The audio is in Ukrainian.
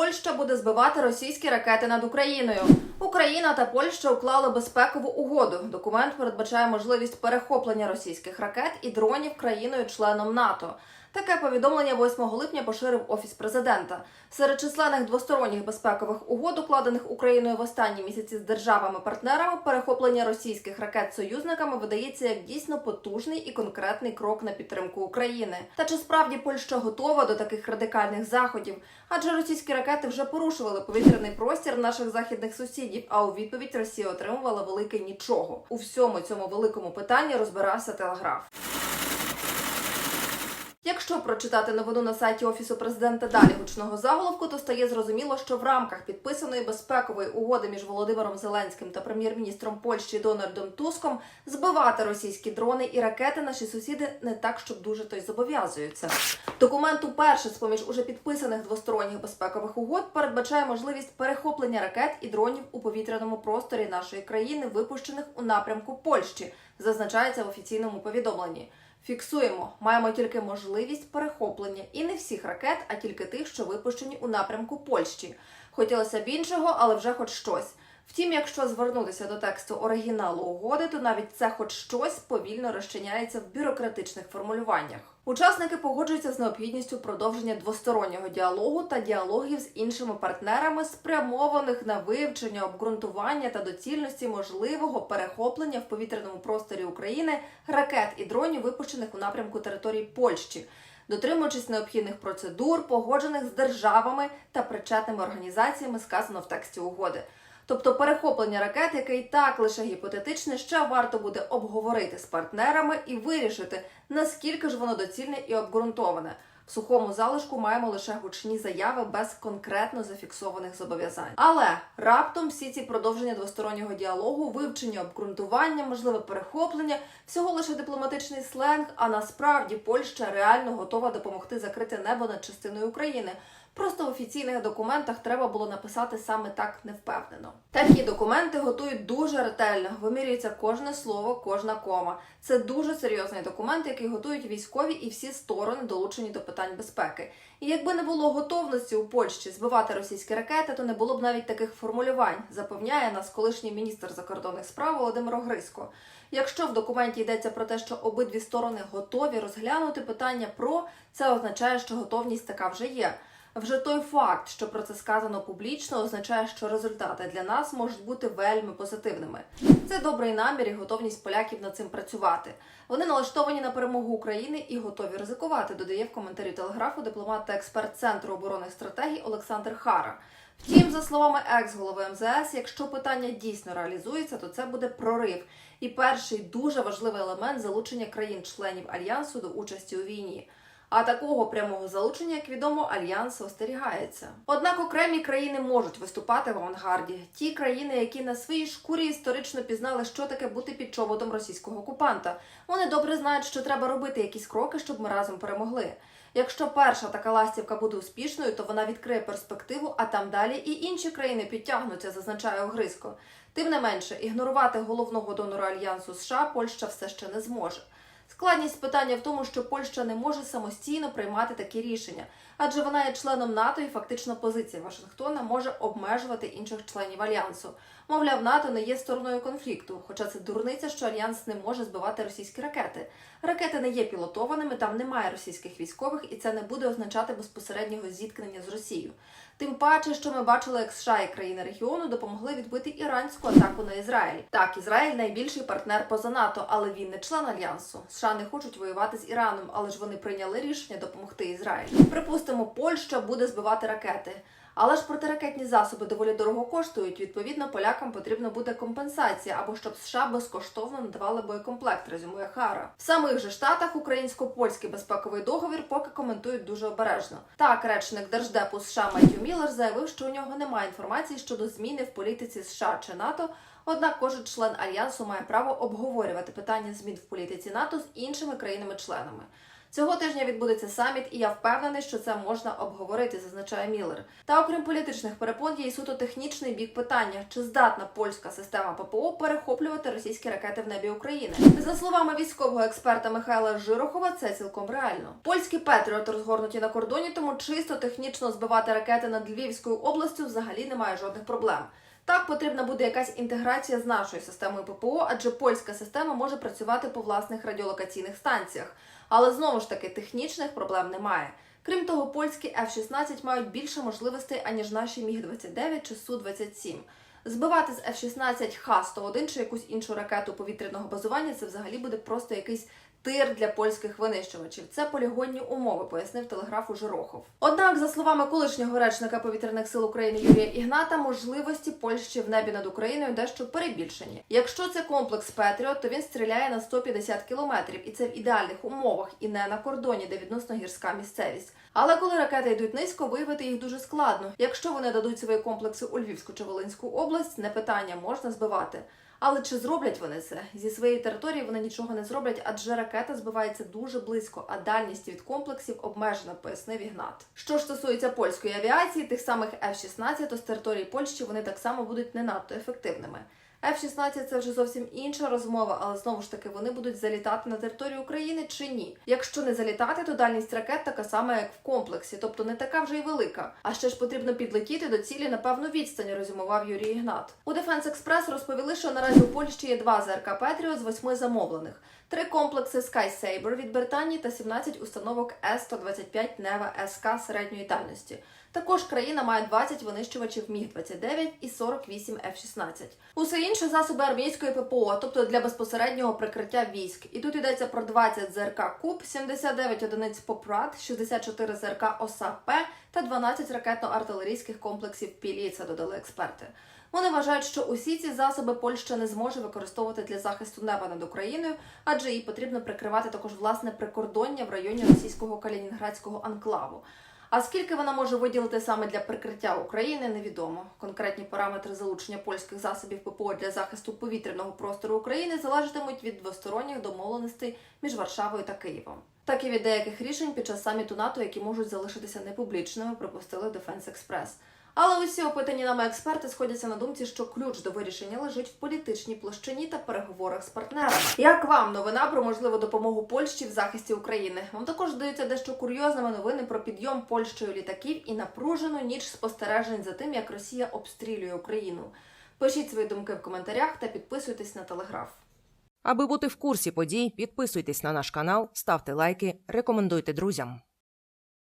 Польща буде збивати російські ракети над Україною. Україна та Польща уклали безпекову угоду. Документ передбачає можливість перехоплення російських ракет і дронів країною-членом НАТО. Таке повідомлення 8 липня поширив офіс президента. Серед численних двосторонніх безпекових угод, укладених Україною в останні місяці з державами-партнерами, перехоплення російських ракет союзниками видається як дійсно потужний і конкретний крок на підтримку України. Та чи справді Польща готова до таких радикальних заходів? Адже російські ракети вже порушували повітряний простір наших західних сусідів. А у відповідь Росія отримувала велике нічого. У всьому цьому великому питанні розбирався телеграф. Якщо прочитати новину на сайті офісу президента далі гучного заголовку, то стає зрозуміло, що в рамках підписаної безпекової угоди між Володимиром Зеленським та прем'єр-міністром Польщі Дональдом Туском збивати російські дрони і ракети наші сусіди не так, щоб дуже то й зобов'язуються. Документ уперше з поміж уже підписаних двосторонніх безпекових угод передбачає можливість перехоплення ракет і дронів у повітряному просторі нашої країни, випущених у напрямку Польщі, зазначається в офіційному повідомленні. Фіксуємо, маємо тільки можливість перехоплення і не всіх ракет, а тільки тих, що випущені у напрямку Польщі. Хотілося б іншого, але вже хоч щось. Втім, якщо звернутися до тексту оригіналу угоди, то навіть це хоч щось повільно розчиняється в бюрократичних формулюваннях. Учасники погоджуються з необхідністю продовження двостороннього діалогу та діалогів з іншими партнерами, спрямованих на вивчення, обґрунтування та доцільності можливого перехоплення в повітряному просторі України ракет і дронів, випущених у напрямку території Польщі дотримуючись необхідних процедур, погоджених з державами та причетними організаціями, сказано в тексті угоди. Тобто перехоплення ракет, яке і так лише гіпотетичне, ще варто буде обговорити з партнерами і вирішити, наскільки ж воно доцільне і обґрунтоване. В сухому залишку маємо лише гучні заяви без конкретно зафіксованих зобов'язань. Але раптом всі ці продовження двостороннього діалогу, вивчення, обґрунтування, можливе перехоплення, всього лише дипломатичний сленг. А насправді Польща реально готова допомогти закрити небо над частиною України. Просто в офіційних документах треба було написати саме так невпевнено. Такі документи готують дуже ретельно, вимірюється кожне слово, кожна кома. Це дуже серйозний документ, який готують військові і всі сторони, долучені до питань безпеки. І якби не було готовності у Польщі збивати російські ракети, то не було б навіть таких формулювань, запевняє нас колишній міністр закордонних справ Володимир Огрисько. Якщо в документі йдеться про те, що обидві сторони готові розглянути питання про це, означає, що готовність така вже є. Вже той факт, що про це сказано публічно, означає, що результати для нас можуть бути вельми позитивними. Це добрий намір і готовність поляків над цим працювати. Вони налаштовані на перемогу України і готові ризикувати. Додає в коментарі телеграфу дипломат та експерт центру оборонних стратегій Олександр Хара. Втім, за словами екс-голови МЗС, якщо питання дійсно реалізується, то це буде прорив. І перший дуже важливий елемент залучення країн-членів альянсу до участі у війні. А такого прямого залучення, як відомо, альянс остерігається. Однак окремі країни можуть виступати в авангарді. Ті країни, які на своїй шкурі історично пізнали, що таке бути під чоботом російського окупанта. Вони добре знають, що треба робити якісь кроки, щоб ми разом перемогли. Якщо перша така ластівка буде успішною, то вона відкриє перспективу, а там далі і інші країни підтягнуться, зазначає Огризко. Тим не менше, ігнорувати головного донора альянсу США Польща все ще не зможе. Складність питання в тому, що Польща не може самостійно приймати такі рішення, адже вона є членом НАТО і фактично позиція Вашингтона може обмежувати інших членів альянсу. Мовляв, НАТО не є стороною конфлікту, хоча це дурниця, що альянс не може збивати російські ракети. Ракети не є пілотованими, там немає російських військових, і це не буде означати безпосереднього зіткнення з Росією. Тим паче, що ми бачили, як США і країни регіону допомогли відбити іранську атаку на Ізраїль. Так, Ізраїль найбільший партнер поза НАТО, але він не член альянсу. США не хочуть воювати з Іраном, але ж вони прийняли рішення допомогти Ізраїлю. Припустимо, Польща буде збивати ракети. Але ж протиракетні засоби доволі дорого коштують. Відповідно, полякам потрібна буде компенсація або щоб США безкоштовно надавали боєкомплект, резюмує Хара. В самих же штатах українсько-польський безпековий договір поки коментують дуже обережно. Так, речник держдепу США Меттью Міллер заявив, що у нього немає інформації щодо зміни в політиці США чи НАТО. Однак кожен член альянсу має право обговорювати питання змін в політиці НАТО з іншими країнами-членами. Цього тижня відбудеться саміт, і я впевнений, що це можна обговорити, зазначає Міллер. Та окрім політичних перепон, є й суто технічний бік питання: чи здатна польська система ППО перехоплювати російські ракети в небі України? За словами військового експерта Михайла Жирохова, це цілком реально. Польські Петріот розгорнуті на кордоні, тому чисто технічно збивати ракети над Львівською областю взагалі немає жодних проблем. Так потрібна буде якась інтеграція з нашою системою ППО, адже польська система може працювати по власних радіолокаційних станціях. Але знову ж таки технічних проблем немає. Крім того, польські F-16 мають більше можливостей, аніж наші Міг-29 чи Су-27. Збивати з F-16 Х-101 чи якусь іншу ракету повітряного базування це взагалі буде просто якийсь тир для польських винищувачів. Це полігонні умови, пояснив телеграфу Жирохов. Однак, за словами колишнього речника повітряних сил України Юрія Ігната, можливості Польщі в небі над Україною дещо перебільшені. Якщо це комплекс Петріот, то він стріляє на 150 кілометрів, і це в ідеальних умовах, і не на кордоні, де відносно гірська місцевість. Але коли ракети йдуть низько, виявити їх дуже складно. Якщо вони дадуть свої комплекси у Львівську чи Волинську область, не питання можна збивати. Але чи зроблять вони це зі своєї території? Вони нічого не зроблять, адже ракета збивається дуже близько, а дальність від комплексів обмежена, пояснив Ігнат. Що ж стосується польської авіації, тих самих F-16, то з території Польщі вони так само будуть не надто ефективними. F-16 це вже зовсім інша розмова, але знову ж таки вони будуть залітати на територію України чи ні. Якщо не залітати, то дальність ракет така сама, як в комплексі, тобто не така вже й велика. А ще ж потрібно підлетіти до цілі на певну відстань, резюмував Юрій Ігнат. У Defense Express розповіли, що наразі у Польщі є два ЗРК Петріот з восьми замовлених, три комплекси Sky Saber від Британії та 17 установок С-125 Нева СК середньої дальності. Також країна має 20 винищувачів Міг-29 і 48 F-16. Усе інше засоби армійської ППО, тобто для безпосереднього прикриття військ. І тут йдеться про 20 ЗРК Куб, 79 одиниць Попрат, 64 ЗРК ОСА-П та 12 ракетно-артилерійських комплексів Піліца, додали експерти. Вони вважають, що усі ці засоби Польща не зможе використовувати для захисту неба над Україною, адже їй потрібно прикривати також власне прикордоння в районі російського калінінградського анклаву. А скільки вона може виділити саме для прикриття України, невідомо. Конкретні параметри залучення польських засобів ППО для захисту повітряного простору України залежатимуть від двосторонніх домовленостей між Варшавою та Києвом. Так і від деяких рішень під час саміту НАТО, які можуть залишитися непублічними, припустили Defense Express. Але усі опитані нами експерти сходяться на думці, що ключ до вирішення лежить в політичній площині та переговорах з партнерами. Як вам новина про можливу допомогу Польщі в захисті України? Вам також здається дещо курйозними новини про підйом Польщею літаків і напружену ніч спостережень за тим, як Росія обстрілює Україну. Пишіть свої думки в коментарях та підписуйтесь на телеграф. Аби бути в курсі подій, підписуйтесь на наш канал, ставте лайки, рекомендуйте друзям.